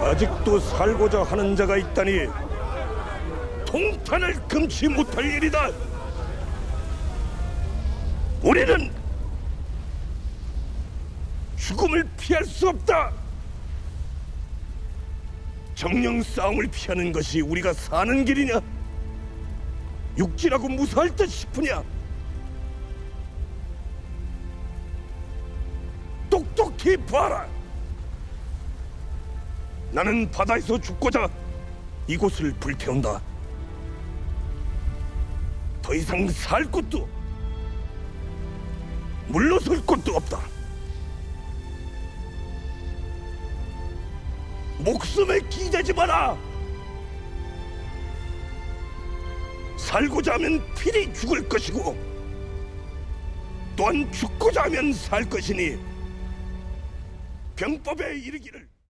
아직도 살고자 하는 자가 있다니 통탄을 금치 못할 일이다. 우리는 죽음을 피할 수 없다. 정령 싸움을 피하는 것이 우리가 사는 길이냐? 육지라고 무사할 듯 싶으냐? 똑똑히 봐라. 나는 바다에서 죽고자 이곳을 불태운다. 더 이상 살 곳도 물러설 곳도 없다. 목숨에 기대지 마라. 살고자 하면 필히 죽을 것이고 또한 죽고자 하면 살 것이니 병법에 이르기를